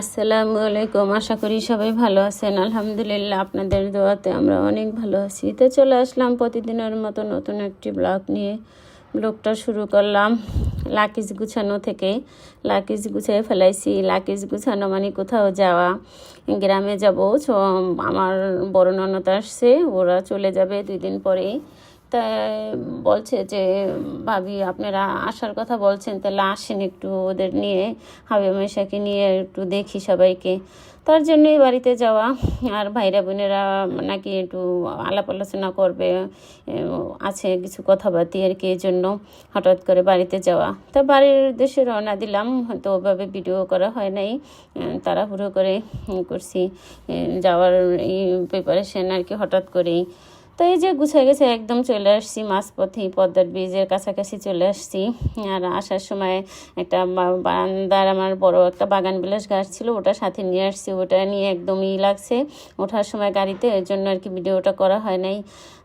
আসসালামু আলাইকুম। আশা করি সবাই ভালো আছেন। আলহামদুলিল্লাহ আপনাদের দোয়াতে আমরা অনেক ভালো আছি। তো চলে আসলাম প্রতিদিনের মতো নতুন একটি ব্লগ নিয়ে। ব্লগটা শুরু করলাম লাকিজ গুছানো থেকে। লাকিজ গুছিয়ে ফেলাইছি। লাকিজ গুছানো মানে কোথাও যাওয়া। গ্রামে যাব। আমার বড় ননদ আসছে। ওরা চলে যাবে দুই দিন পরেই তাই বলছে যে, ভাবি, আপনারা আসার কথা বলছেন, তাহলে আসেন একটু ওদের নিয়ে হাবে মেশাকে নিয়ে একটু দেখি সবাইকে। তার জন্যই বাড়িতে যাওয়া। আর ভাইরা বোনেরা নাকি একটু আলাপ আলোচনা করবে আছে কিছু কথাবার্তি আর কি এই জন্য হঠাৎ করে বাড়িতে যাওয়া। তা বাড়ির উদ্দেশ্যে রওনা দিলাম, হয়তো ওভাবে ভিডিও করা হয় নাই তাড়াহুড়ো করে করছি। যাওয়ার এই প্রিপারেশন আর কি হঠাৎ করেই। তো এই যে গুছিয়ে গেছে একদম চলে আসছি মাঝপথে পদ্মার ব্রিজের কাছাকাছি চলে আসছি। আর আসার সময় একটা বারান্দার আমার বড় একটা বাগান বিলাস গাছ ছিল, ওটা সাথে নিয়ে আসছি। ওটা নিয়ে একদমই লাগছে। ওঠার সময় গাড়িতে, এর জন্য আর কি ভিডিওটা করা হয় নাই।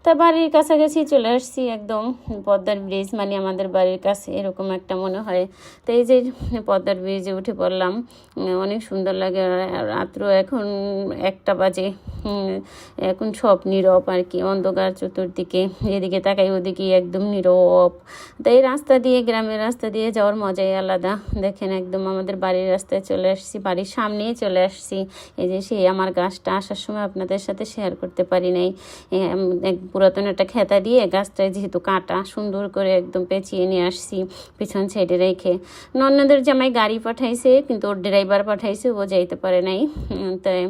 তা বাড়ির কাছাকাছি চলে আসছি একদম। পদ্মার ব্রিজ মানে আমাদের বাড়ির কাছে, এরকম একটা মনে হয়। তো এই যে পদ্মার ব্রিজে উঠে পড়লাম। অনেক সুন্দর লাগে। রাত্র এখন একটা বাজে। এখন সব নীরব আর কি, অন্ধকার চতুর্দিকে, এদিকে তাকাই, ওদিকে একদম নীরব। তাই রাস্তা দিয়ে, গ্রামের রাস্তা দিয়ে যাওয়ার মজাই আলাদা। দেখেন একদম আমাদের বাড়ির রাস্তায় চলে আসছি, বাড়ির সামনেই চলে আসছি। এই যে সেই আমার গাছটা আসার সময় আপনাদের সাথে শেয়ার করতে পারি নাই। পুরাতন একটা খেতা দিয়ে গাছটায় যেহেতু কাটা, সুন্দর করে একদম পেঁচিয়ে নিয়ে আসছি পিছন সাইডে রেখে। নন্নদের জামাই গাড়ি পাঠাইছে, কিন্তু ওর ড্রাইভার পাঠাইছে, ও যাইতে পারে নাই। তাই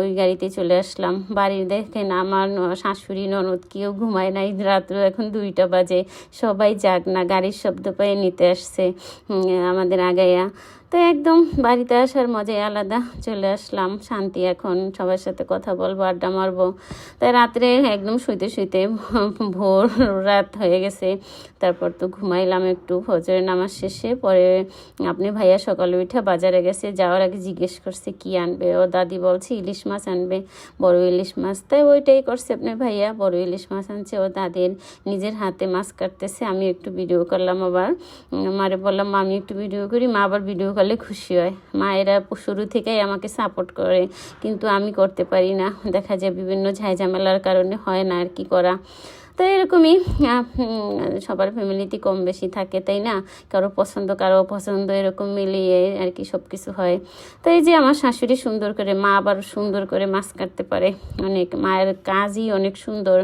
ওই গাড়িতে চলে আসলাম। বাড়ির দেখেন আমার শাশুড়ি, ননদ কেউ ঘুমায় নাই। রাত্র এখন দুইটা বাজে। সবাই যাক না, গাড়ির শব্দ পেয়ে নিতে আসছে। আমাদের আগাইয়া তো একদম বাড়িতে আসার মজাই আলাদা। চলে আসলাম, শান্তি এখন, সবার সাথে কথা বলব, আড্ডা মারবো। তাই রাত্রে একদম শুইতে শুইতে ভোর রাত হয়ে গেছে। তারপর তো ঘুমাইলাম একটু, ফজরের নামাজ শেষে। পরে আপনি ভাইয়া সকালে উঠে বাজারে গেছে, যাওয়ার আগে জিজ্ঞেস করছে, কি আনবে? ও দাদি বলছে, ইলিশ মাছ আনবে, বড় ইলিশ মাছ। তাই ওইটাই করছে আপনি ভাইয়া, বড় ইলিশ মাছ আনছে, ও দাদির নিজের হাতে মাছ কাটতেছে। আমি একটু ভিডিও করলাম আবার। মারে বললাম আমি একটু ভিডিও করি। মা আবার ভিডিও করলে খুশি হয়। মায়েরা শুরু থেকেই আমাকে সাপোর্ট করে, কিন্তু আমি করতে পারি না। দেখা যায় বিভিন্ন ঝামেলার কারণে হয় না আর কি করা। তো এরকমই সবার ফ্যামিলিতে কম বেশি থাকে, তাই না? কারও পছন্দ কারও পছন্দ এরকম মিলিয়ে আর কি সব কিছু হয়। তো এই যে আমার শাশুড়ি সুন্দর করে, মা আবার সুন্দর করে মাছ কাটতে পারে। অনেক মায়ের কাজই অনেক সুন্দর,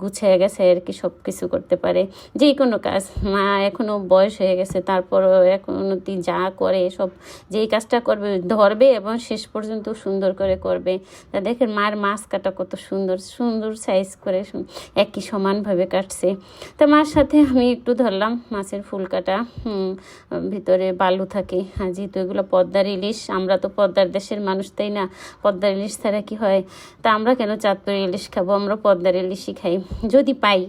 গুছিয়ে গেছে আর কি সব কিছু করতে পারে। যে কোনো কাজ, মা এখনও বয়স হয়ে গেছে, তারপরও এখনও যা করে, সব যেই কাজটা করবে, ধরবে এবং শেষ পর্যন্ত সুন্দর করে করবে। তা দেখেন মায়ের মাছ কাটা কত সুন্দর সুন্দর সাইজ করে একই সমান সমানভাবে কাটছে। তা মার সাথে আমি একটু ধরলাম, মাছের ফুল কাটা ভিতরে বালু থাকে। হ্যাঁ যেহেতু এগুলো পদ্মার ইলিশ, আমরা তো পদ্মার দেশের মানুষ, তাই না? পদ্মার ইলিশ ছাড়া কি হয়? তা আমরা কেন চাঁদপুর ইলিশ খাব? আমরা পদ্মার ইলিশই খাই। যদি পাই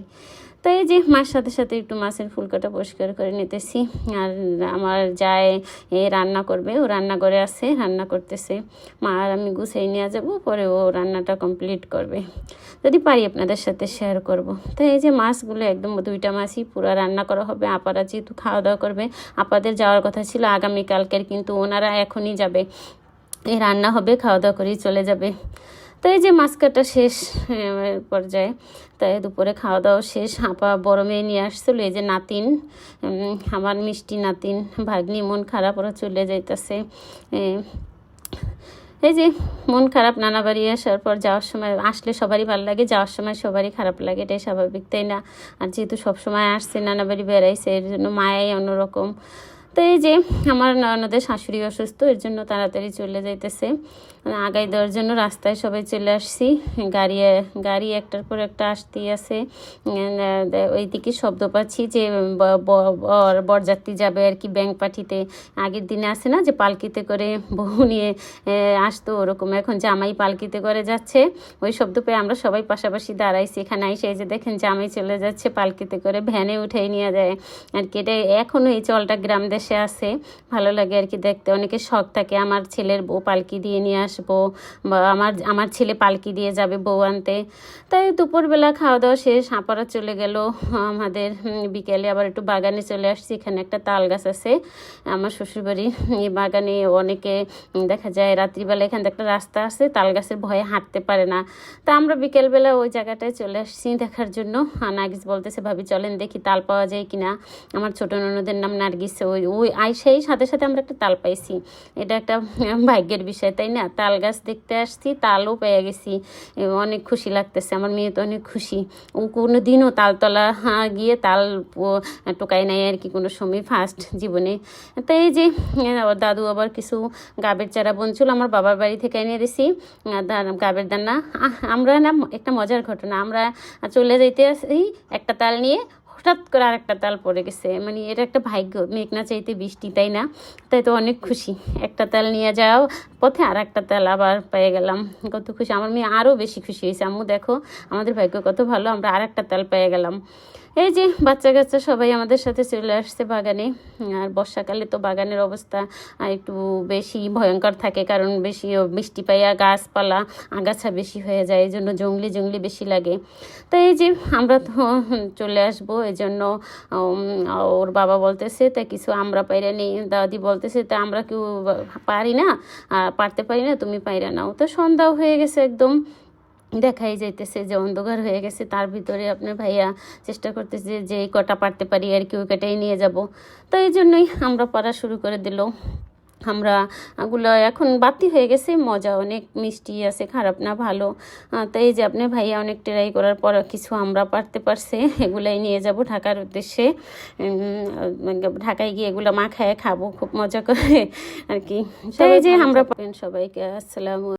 তো এই যে মার সাথে সাথে একটু মাছের ফুলকাটা পরিষ্কার করে নিতেছি। আর আমার যায় এ রান্না করবে, ও রান্না করে আসে, রান্না করতেছে। মা আর আমি গুছিয়ে নিয়ে যাব, পরে ও রান্নাটা কমপ্লিট করবে। যদি পারি আপনাদের সাথে শেয়ার করব। তো এই যে মাছগুলো একদম দুইটা মাছই পুরো রান্না করা হবে আপারা যেহেতু খাওয়া দাওয়া করবে। আপাদের যাওয়ার কথা ছিল, আগামীকালকের কিন্তু ওনারা এখনই যাবে। এই রান্না হবে, খাওয়া দাওয়া করেই চলে যাবে। তো এই যে মাছ কাটা শেষ পর্যায়ে তাই দুপুরে খাওয়া দাওয়া শেষ, হাঁপা বড় মেয়ে নিয়ে আসছিল, এই যে নাতিন আমার মিষ্টি নাতিন, ভাগ্নি মন খারাপ, ওরা চলে যাইতেছে এই যে মন খারাপ, নানা বাড়ি আসার পর যাওয়ার সময়, আসলে সবারই ভালো লাগে, যাওয়ার সময় সবারই খারাপ লাগে, এটাই স্বাভাবিক, তাই না? আর যেহেতু সবসময় আসছে, নানা বাড়ি বেড়াইছে, এর জন্য মায়াই অন্যরকম। তো এই যে আমার ননদের শাশুড়ি অসুস্থ, এর জন্য তাড়াতাড়ি চলে যাইতেছে। আগাই দেওয়ার জন্য রাস্তায় সবাই চলে আসছি। গাড়ি গাড়ি একটার পর একটা আসতেই আছে। ওইদিকে শব্দ পাচ্ছি যে বরযাত্রী যাবে আর কি ব্যাংক পাঠিতে। আগের দিনে আসে না যে পালকিতে করে বহু নিয়ে আসতো, ওরকম। এখন জামাই পালকিতে করে যাচ্ছে। ওই শব্দ পেয়ে আমরা সবাই পাশাপাশি দাঁড়াইছি। এখানে আইসে যে দেখেন জামাই চলে যাচ্ছে, পালকিতে করে ভ্যানে উঠে নিয়ে যায়। আর কি এটা এখনও এই চলটা গ্রাম দেশে আছে ভালো লাগে আর কি দেখতে। অনেকে শখ থাকে, আমার ছেলের বউ পালকি দিয়ে নিয়ে আসব বা আমার আমার ছেলে পালকি দিয়ে যাবে বউ আনতে। তাই দুপুরবেলা খাওয়া দাওয়া শেষ, আপারা চলে গেল। আমাদের বিকেলে আবার একটু বাগানে চলে আসছি। এখানে একটা তাল গাছ আছে। আমার শ্বশুরবাড়ি, এই বাগানে অনেকে দেখা যায় রাত্রিবেলা এখান একটা রাস্তা আছে, তাল গাছের ভয়ে হাঁটতে পারে না। তা আমরা বিকেলবেলা ওই জায়গাটায় চলে আসছি দেখার জন্য। নার্গিস বলতেছে, ভাবি, চলেন দেখি তাল পাওয়া যায় কিনা? আমার ছোট ননদের নাম নার্গিস, ওই ওই আই সেই সাথে সাথে আমরা একটা তাল পাইছি। এটা একটা ভাগ্যের বিষয়, তাই না? তাল গাছ দেখতে আসছি, তালও পেয়ে গেছি। অনেক খুশি লাগতেছে, আমার মেয়ে তো অনেক খুশি। ও কোনো দিনও তালতলা গিয়ে তাল টোকাই নাই আর কি কোনো সময় ফার্স্ট জীবনে। তো এই যে দাদু আবার কিছু গাবের চারা বনছিল, আমার বাবার বাড়ি থেকে এনে দিছি। গাবের দানা। আমরা না, একটা মজার ঘটনা। আমরা চলে যাইতে আসি একটা তাল নিয়ে হঠাৎ করে আর একটা তাল পড়ে গেছে। মানে এটা একটা ভাগ্য। মেঘ না চাইতে বৃষ্টি, তাই না? তাই তো অনেক খুশি। একটা তাল নিয়ে যাও। পথে আর একটা তাল আবার পেয়ে গেলাম। কত খুশি। আমার মেয়ে আরও বেশি খুশি হয়েছে। আম্মু দেখো, আমাদের ভাগ্য কত ভালো। আমরা আর একটা তাল পেয়ে গেলাম। এই যে বাচ্চা কাচ্চা সবাই আমাদের সাথে চলে আসছে বাগানে। আর বর্ষাকালে তো বাগানের অবস্থা একটু বেশি ভয়ঙ্কর থাকে, কারণ বেশি বৃষ্টি পাইয়া গাছপালা, আগাছা বেশি হয়ে যায়, এই জন্য জঙ্গলি জঙ্গলি বেশি লাগে। তো এই যে আমরা তো চলে আসব, এই জন্য ওর বাবা বলতেছে, তা কিছু আমরা পাইরা নেই। দাদি বলতেছে, তা আমরা কেউ পারি না পারতে পারি না, তুমি পাইরা নাও। তো সন্ধ্যাও হয়ে গেছে একদম। দেখাই যাইতেছে যে অন্ধকার হয়ে গেছে তার ভিতরে আপনার ভাইয়া চেষ্টা করতেছে যে এই কটা পারতে পারি আর কি ওই কটাই নিয়ে যাব। তো এই জন্যই আমরা পড়া শুরু করে দিল। আমরা ওগুলো এখন বাতি হয়ে গেছে মজা অনেক মিষ্টি আছে খারাপ না ভালো। তো এই যে আপনি ভাইয়া অনেক ট্রাই করার পর কিছু আমরা পারতে পারছে এগুলাই নিয়ে যাব ঢাকার উদ্দেশ্যে। ঢাকায় গিয়ে এগুলো মাখায় খাব খুব মজা করে আর কি। তো এই যে আমরা সবাইকে আসসালামু